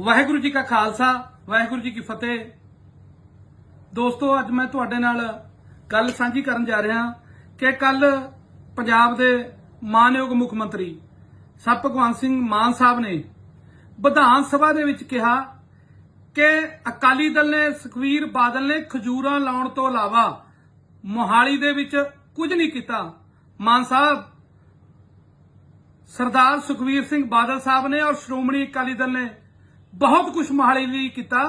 ਵਾਹਿਗੁਰੂ ਜੀ ਕਾ ਖਾਲਸਾ, ਵਾਹਿਗੁਰੂ ਜੀ ਕੀ ਫਤਿਹ। ਦੋਸਤੋ, ਅੱਜ ਮੈਂ ਤੁਹਾਡੇ ਨਾਲ ਗੱਲ ਸਾਂਝੀ ਕਰਨ ਜਾ ਰਿਹਾ ਕਿ ਕੱਲ ਪੰਜਾਬ ਦੇ ਮਾਨਯੋਗ ਮੁੱਖ ਮੰਤਰੀ ਸਭ ਭਗਵੰਤ ਸਿੰਘ ਮਾਨ ਸਾਹਿਬ ਨੇ ਵਿਧਾਨ ਸਭਾ ਦੇ ਵਿੱਚ ਕਿਹਾ ਕਿ ਅਕਾਲੀ ਦਲ ਨੇ ਸੁਖਵੀਰ ਬਾਦਲ ਨੇ ਖਜੂਰਾਂ ਲਾਉਣ ਤੋਂ ਇਲਾਵਾ ਮੋਹਾਲੀ ਦੇ ਵਿੱਚ ਕੁਝ ਨਹੀਂ ਕੀਤਾ। ਮਾਨ ਸਾਹਿਬ, ਸਰਦਾਰ ਸੁਖਵੀਰ ਸਿੰਘ ਬਾਦਲ ਸਾਹਿਬ ਨੇ ਔਰ ਸ਼੍ਰੋਮਣੀ ਅਕਾਲੀ ਦਲ ਨੇ ਬਹੁਤ ਕੁਝ ਮੋਹਾਲੀ ਲਈ ਕੀਤਾ।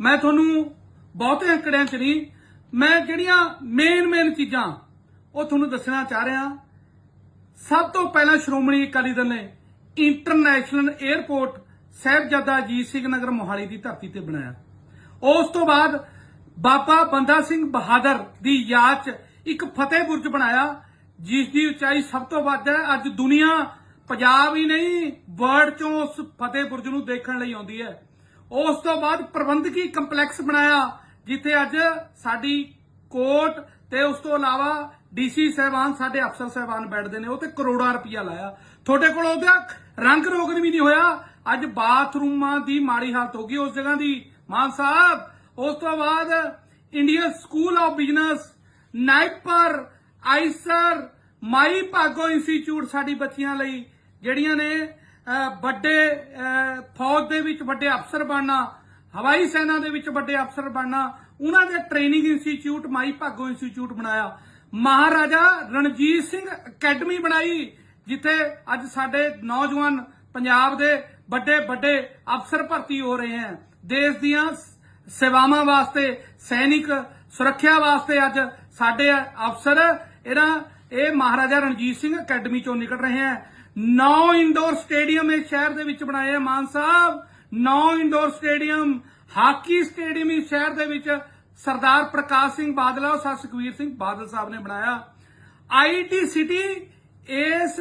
ਮੈਂ ਤੁਹਾਨੂੰ ਬਹੁਤੇ ਅੰਕੜਿਆਂ 'ਚ ਨਹੀਂ, ਮੈਂ ਜਿਹੜੀਆਂ ਮੇਨ ਮੇਨ ਚੀਜ਼ਾਂ ਉਹ ਤੁਹਾਨੂੰ ਦੱਸਣਾ ਚਾਹ ਰਿਹਾ। ਸਭ ਤੋਂ ਪਹਿਲਾਂ ਸ਼੍ਰੋਮਣੀ ਅਕਾਲੀ ਦਲ ਨੇ ਇੰਟਰਨੈਸ਼ਨਲ 에ਅਰਪੋਰਟ ਸਾਹਿਬਜ਼ਾਦਾ ਅਜੀਤ ਸਿੰਘ ਨਗਰ ਮੋਹਾਲੀ ਦੀ ਧਰਤੀ ਤੇ ਬਣਾਇਆ। ਉਸ ਤੋਂ ਬਾਅਦ ਬਾਬਾ ਬੰਦਾ ਸਿੰਘ ਬਹਾਦਰ ਦੀ ਯਾਦ 'ਚ ਇੱਕ ਫਤਿਹ ਬੁਰਜ ਬਣਾਇਆ, ਜਿਸ ਦੀ ਉਚਾਈ ਸਭ ਤੋਂ ਵੱਧ ਹੈ। ਅੱਜ ਦੁਨੀਆ ਪੰਜਾਬ ਹੀ ਨਹੀਂ ਵਰਲਡ 'ਚੋਂ ਉਸ ਫਤਿਹ ਬੁਰਜ ਨੂੰ ਦੇਖਣ ਲਈ ਆਉਂਦੀ ਹੈ। ਉਸ ਤੋਂ ਬਾਅਦ ਪ੍ਰਬੰਧਕੀ ਕੰਪਲੈਕਸ ਬਣਾਇਆ, ਜਿੱਥੇ ਅੱਜ ਸਾਡੀ ਕੋਰਟ ਤੇ ਉਸ ਤੋਂ ਇਲਾਵਾ ਡੀਸੀ ਸਹਿਬਾਨ, ਸਾਡੇ ਅਫਸਰ ਸਹਿਬਾਨ ਬੈਠਦੇ ਨੇ, ਉਹ ਤੇ ਕਰੋੜਾਂ ਰੁਪਇਆ ਲਾਇਆ। ਤੁਹਾਡੇ ਕੋਲ ਉਹਦਾ ਰੰਗ ਰੋਗਨ ਵੀ ਨਹੀਂ ਹੋਇਆ। ਅੱਜ ਬਾਥਰੂਮਾਂ ਦੀ ਮਾੜੀ ਹਾਲਤ ਹੋ ਗਈ ਉਸ ਜਗ੍ਹਾ ਦੀ। ਮਾਨ ਸਾਹਿਬ, ਉਸ ਤੋਂ ਬਾਅਦ Indian School of Business, NIPER, IISER, Mai Bhago institute ਸਾਡੀ ਬੱਚੀਆਂ ਲਈ ਜਿਹੜੀਆਂ ਨੇ ਵੱਡੇ ਫੌਜ ਦੇ ਵਿੱਚ ਵੱਡੇ ਅਫਸਰ ਬਣਨਾ, ਹਵਾਈ ਸੈਨਾ ਦੇ ਵਿੱਚ ਵੱਡੇ ਅਫਸਰ ਬਣਨਾ, ਉਹਨਾਂ ਦੇ training institute, Mai Bhago institute ਬਣਾਇਆ। ਮਹਾਰਾਜਾ ਰਣਜੀਤ ਸਿੰਘ ਅਕੈਡਮੀ ਬਣਾਈ, ਜਿੱਥੇ ਅੱਜ ਸਾਡੇ ਨੌਜਵਾਨ ਪੰਜਾਬ ਦੇ ਵੱਡੇ ਵੱਡੇ ਅਫਸਰ ਭਰਤੀ ਹੋ ਰਹੇ ਹਨ ਦੇਸ਼ ਦੀਆਂ ਸੇਵਾਵਾਂ ਵਾਸਤੇ, ਸੈਨਿਕ ਸੁਰੱਖਿਆ ਵਾਸਤੇ ਅੱਜ ਸਾਡੇ ਅਫਸਰ, ਇਹਨਾਂ, ਇਹ ਮਹਾਰਾਜਾ ਰਣਜੀਤ ਸਿੰਘ ਅਕੈਡਮੀ ਚੋਂ ਨਿਕਲ ਰਹੇ ਹਨ ਨੌ ਇੰਡੋਰ ਸਟੇਡੀਅਮ ਇਸ ਸ਼ਹਿਰ ਦੇ ਵਿੱਚ ਬਣਾਏ ਆ, ਮਾਨ ਸਾਹਿਬ। ਨੌ ਇੰਡੋਰ ਸਟੇਡੀਅਮ ਹਾਕੀ ਸਟੇਡੀਅਮ ਇਸ ਸ਼ਹਿਰ ਦੇ ਵਿੱਚ। ਸਰਦਾਰ ਪ੍ਰਕਾਸ਼ ਸਿੰਘ ਬਾਦਲ ਔਰ ਸਰ ਸੁਖਵੀਰ ਸਿੰਘ ਬਾਦਲ ਸਾਹਿਬ ਨੇ ਬਣਾਇਆ। ਆਈਟੀ ਸਿਟੀ ਇਸ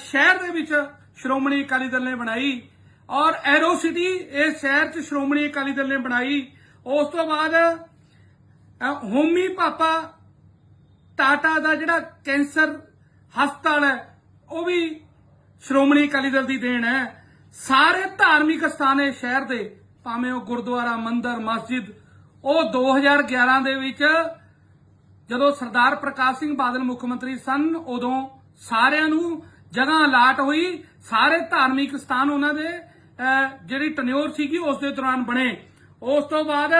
ਸ਼ਹਿਰ ਦੇ ਵਿੱਚ ਸ਼੍ਰੋਮਣੀ ਅਕਾਲੀ ਦਲ ਨੇ ਬਣਾਈ। ਔਰ ਐਰੋ ਸਿਟੀ ਇਸ ਸ਼ਹਿਰ 'ਚ ਸ਼੍ਰੋਮਣੀ ਅਕਾਲੀ ਦਲ ਨੇ ਬਣਾਈ। ਉਸ ਤੋਂ ਬਾਅਦ ਹੋਮੀ ਪਾਪਾ ਟਾਟਾ ਦਾ ਜਿਹੜਾ ਕੈਂਸਰ ਹਸਪਤਾਲ ਹੈ ਉਹ ਵੀ ਸ਼੍ਰੋਮਣੀ ਅਕਾਲੀ ਦਲ ਦੀ ਦੇਣ ਹੈ। ਸਾਰੇ ਧਾਰਮਿਕ ਸਥਾਨ ਇਹ ਸ਼ਹਿਰ ਦੇ, ਭਾਵੇਂ ਉਹ ਗੁਰਦੁਆਰਾ, ਮੰਦਿਰ, ਮਸਜਿਦ, ਉਹ 2011 ਦੇ ਵਿੱਚ ਜਦੋਂ ਸਰਦਾਰ ਪ੍ਰਕਾਸ਼ ਸਿੰਘ ਬਾਦਲ ਮੁੱਖ ਮੰਤਰੀ ਸਨ, ਉਦੋਂ ਸਾਰਿਆਂ ਨੂੰ ਜਗ੍ਹਾ ਅਲਾਟ ਹੋਈ। ਸਾਰੇ ਧਾਰਮਿਕ ਸਥਾਨ ਉਹਨਾਂ ਦੇ ਜਿਹੜੀ ਟਨਿਓਰ ਸੀਗੀ, ਉਸ ਦੇ ਦੌਰਾਨ ਬਣੇ। ਉਸ ਤੋਂ ਬਾਅਦ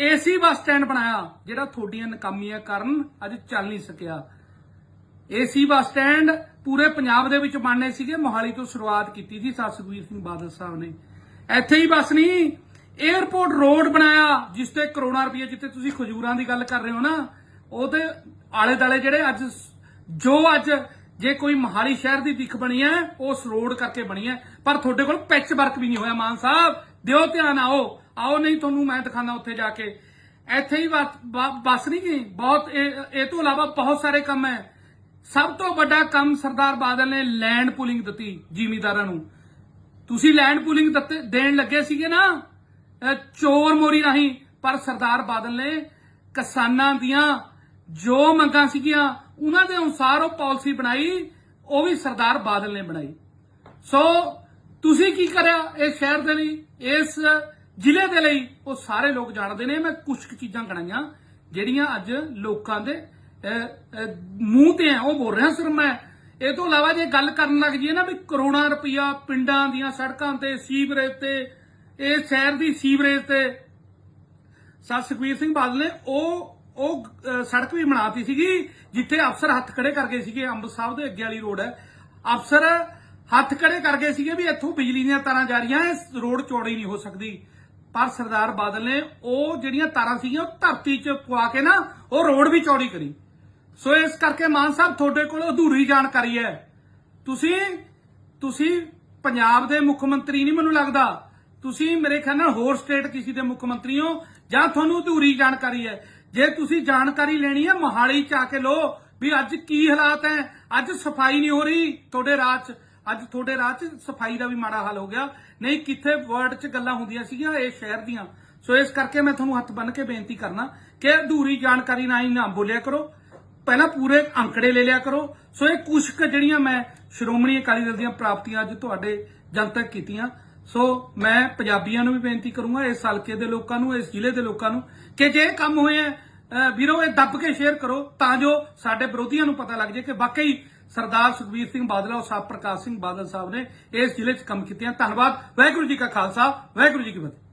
ਏਸੀ ਬੱਸ ਸਟੈਂਡ ਬਣਾਇਆ, ਜਿਹੜਾ ਥੋਡੀਆਂ ਨਕਾਮੀਆਂ ਕਾਰਨ ਅੱਜ ਚੱਲ ਨਹੀਂ ਸਕਿਆ। ਏਸੀ ਬੱਸ ਸਟੈਂਡ ਪੂਰੇ ਪੰਜਾਬ ਦੇ ਵਿੱਚ ਬਣਨੇ ਸੀਗੇ। ਮੋਹਾਲੀ ਤੋਂ ਸ਼ੁਰੂਆਤ ਕੀਤੀ ਸੀ ਸਰ ਸੁਖਬੀਰ ਸਿੰਘ ਬਾਦਲ ਸਾਹਿਬ ਨੇ। ਇੱਥੇ ਹੀ ਬਸ ਨਹੀਂ 에ਅਰਪੋਰਟ ਰੋਡ ਬਣਾਇਆ, ਜਿਸ ਤੇ ਕਰੋੜਾਂ ਰੁਪਏ ਜਿੱਥੇ ਤੁਸੀਂ ਖਜੂਰਾਂ ਦੀ ਗੱਲ ਕਰ ਰਹੇ ਹੋ ਨਾ ਉਹਦੇ ਆਲੇ ਦਾਲੇ ਜਿਹੜੇ ਅੱਜ ਜੋ ਅੱਜ ਜੇ ਕੋਈ ਮੋਹਾਲੀ ਸ਼ਹਿਰ ਦੀ ਦਿੱਖ ਬਣੀ ਹੈ, ਉਸ ਰੋਡ ਕਰਕੇ ਬਣੀ ਹੈ। ਪਰ ਤੁਹਾਡੇ ਕੋਲ ਪੈਚ ਵਰਕ ਵੀ ਨਹੀਂ ਹੋਇਆ, ਮਾਨ ਸਾਹਿਬ। ਦਿਓ ਧਿਆਨ ਆਓ। ਆਓ ਨਹੀਂ ਤੁਹਾਨੂੰ ਮੈਂ ਦਿਖਾਣਾ ਉੱਥੇ ਜਾ ਕੇ। ਇੱਥੇ ਹੀ ਬਸ- ਬ- ਨਹੀਂ ਗਈ ਬਹੁਤ, ਇਹ ਇਹ ਤੋਂ ਇਲਾਵਾ ਬਹੁਤ ਸਾਰੇ ਕੰਮ ਹੈ। ਸਭ ਤੋਂ ਵੱਡਾ ਕੰਮ ਸਰਦਾਰ ਬਾਦਲ ਨੇ ਲੈਂਡ ਪੂਲਿੰਗ ਦਿੱਤੀ ਜ਼ਿਮੀਦਾਰਾਂ ਨੂੰ। ਤੁਸੀਂ ਲੈਂਡ ਪੂਲਿੰਗ ਦਿੱਤੇ, ਦੇਣ ਲੱਗੇ ਸੀਗੇ ਨਾ ਚੋਰ ਮੋਰੀ ਰਾਹੀਂ, ਪਰ ਸਰਦਾਰ ਬਾਦਲ ਨੇ ਕਿਸਾਨਾਂ ਦੀਆਂ ਜੋ ਮੰਗਾਂ ਸੀਗੀਆਂ, ਉਹਨਾਂ ਦੇ ਅਨੁਸਾਰ ਉਹ ਪਾਲਿਸੀ ਬਣਾਈ, ਉਹ ਵੀ ਸਰਦਾਰ ਬਾਦਲ ਨੇ ਬਣਾਈ। ਸੋ ਤੁਸੀਂ ਕੀ ਕਰਿਆ ਇਸ ਸ਼ਹਿਰ ਦੇ ਲਈ? ਇਸ ਜ਼ਿਲ੍ਹੇ ਦੇ ਲਈ? ਉਹ ਸਾਰੇ ਲੋਕ ਜਾਣਦੇ ਨੇ, ਮੈਂ ਕੁਝ ਕੁ ਚੀਜ਼ਾਂ ਗਣਾਈਆਂ ਜਿਹੜੀਆਂ ਅੱਜ ਲੋਕਾਂ ਦੇ ਮੂੰਹ ਤੇ ਹੈ ਉਹ ਬੋਲ ਰਿਹਾ ਸਿਰ ਮੈਂ। ਇਹ ਤੋਂ ਇਲਾਵਾ ਜੇ ਗੱਲ ਕਰਨ ਲੱਗ ਜੀਏ ਨਾ ਵੀ ਕਰੋੜਾਂ ਰੁਪਈਆ ਪਿੰਡਾਂ ਦੀਆਂ ਸੜਕਾਂ ਤੇ ਸੀਵਰੇਜ ਤੇ, ਇਹ ਸ਼ਹਿਰ ਦੀ ਸੀਵਰੇਜ ਤੇ, ਸਰ ਸੁਖਵੀਰ ਸਿੰਘ ਬਾਦਲ ਨੇ ਉਹ ਉਹ ਸੜਕ ਵੀ ਬਣਾਤੀ ਸੀਗੀ, ਜਿੱਥੇ ਅਫਸਰ ਹੱਥ ਖੜੇ ਕਰ ਗਏ ਸੀਗੇ। ਅੰਬ ਸਾਹਿਬ ਦੇ ਅੱਗੇ ਵਾਲੀ ਰੋਡ ਹੈ। ਅਫਸਰ ਹੱਥ ਖੜੇ ਕਰ ਗਏ ਸੀਗੇ ਵੀ ਇੱਥੋਂ ਬਿਜਲੀ ਦੀਆਂ ਤਾਰਾਂ ਜਾ ਰਹੀਆਂ ਇਹ ਰੋਡ ਚੌੜੀ ਨਹੀਂ ਹੋ ਸਕਦੀ। ਪਰ ਸਰਦਾਰ ਬਾਦਲ ਨੇ ਉਹ ਜਿਹੜੀਆਂ ਤਾਰਾਂ ਸੀਗੀਆਂ, ਉਹ ਧਰਤੀ 'ਚ ਪਵਾ ਕੇ ਨਾ, ਉਹ ਰੋਡ ਵੀ ਚੌੜੀ ਕਰੀ। ਸੋ ਇਸ ਕਰਕੇ ਮਾਨ ਸਾਹਿਬ, ਤੁਹਾਡੇ ਕੋਲ ਅਧੂਰੀ ਜਾਣਕਾਰੀ ਹੈ। ਤੁਸੀਂ ਤੁਸੀਂ ਪੰਜਾਬ ਦੇ ਮੁੱਖ ਮੰਤਰੀ ਨਹੀਂ ਮੈਨੂੰ ਲੱਗਦਾ। ਤੁਸੀਂ ਮੇਰੇ ਖਿਆਲ ਨਾਲ ਹੋਰ ਸਟੇਟ ਕਿਸੇ ਦੇ ਮੁੱਖ ਮੰਤਰੀ ਹੋ, ਜਾਂ ਤੁਹਾਨੂੰ ਅਧੂਰੀ ਜਾਣਕਾਰੀ ਹੈ। ਜੇ ਤੁਸੀਂ ਜਾਣਕਾਰੀ ਲੈਣੀ ਹੈ, ਮੋਹਾਲੀ ਚ ਆ ਕੇ ਲੋ ਵੀ ਅੱਜ ਕੀ ਹਾਲਾਤ ਹੈ। ਅੱਜ ਸਫ਼ਾਈ ਨਹੀਂ ਹੋ ਰਹੀ ਤੁਹਾਡੇ ਰਾਜ 'ਚ। ਅੱਜ ਤੁਹਾਡੇ ਰਾਜ 'ਚ ਸਫ਼ਾਈ ਦਾ ਵੀ ਮਾੜਾ ਹਾਲ ਹੋ ਗਿਆ। ਨਹੀਂ, ਕਿੱਥੇ ਵਰਡ 'ਚ ਗੱਲਾਂ ਹੁੰਦੀਆਂ ਸੀਗੀਆਂ, ਇਹ ਸ਼ਹਿਰ ਦੀਆਂ। ਸੋ ਇਸ ਕਰਕੇ ਮੈਂ ਤੁਹਾਨੂੰ ਹੱਥ ਬੰਨ ਕੇ ਬੇਨਤੀ ਕਰਨਾ ਕਿ ਅਧੂਰੀ ਜਾਣਕਾਰੀ ਨਾ ਹੀ ਨਾ ਬੋਲਿਆ ਕਰੋ। ਪਹਿਲਾਂ ਪੂਰੇ ਅੰਕੜੇ ਲੈ ਲਿਆ ਕਰੋ। ਸੋ ਇਹ ਕੁਝ ਕੁ ਜਿਹੜੀਆਂ ਮੈਂ ਸ਼੍ਰੋਮਣੀ ਅਕਾਲੀ ਦਲ ਦੀਆਂ ਪ੍ਰਾਪਤੀਆਂ ਅੱਜ ਤੁਹਾਡੇ ਜਨਤਕ ਕੀਤੀਆਂ। ਸੋ ਮੈਂ ਪੰਜਾਬੀਆਂ ਨੂੰ ਵੀ ਬੇਨਤੀ ਕਰੂੰਗਾ, ਇਸ ਹਲਕੇ ਦੇ ਲੋਕਾਂ ਨੂੰ, ਇਸ ਜ਼ਿਲ੍ਹੇ ਦੇ ਲੋਕਾਂ ਨੂੰ, ਕਿ ਜੇ ਕੰਮ ਹੋਏ ਆ ਵੀਰੋ, ਇਹ ਦੱਬ ਕੇ ਸ਼ੇਅਰ ਕਰੋ, ਤਾਂ ਜੋ ਸਾਡੇ ਵਿਰੋਧੀਆਂ ਨੂੰ ਪਤਾ ਲੱਗ ਜਾਏ ਕਿ ਵਾਕਈ ਸਰਦਾਰ ਸੁਖਬੀਰ ਸਿੰਘ ਬਾਦਲ ਔਰ ਸਾਹਿਬ ਪ੍ਰਕਾਸ਼ ਸਿੰਘ ਬਾਦਲ ਸਾਹਿਬ ਨੇ ਇਸ ਜ਼ਿਲ੍ਹੇ 'ਚ ਕੰਮ ਕੀਤੇ ਹਨ ਧੰਨਵਾਦ। ਵਾਹਿਗੁਰੂ ਜੀ ਕਾ ਖਾਲਸਾ, ਵਾਹਿਗੁਰੂ ਜੀ ਕੀ ਫਤਿਹ।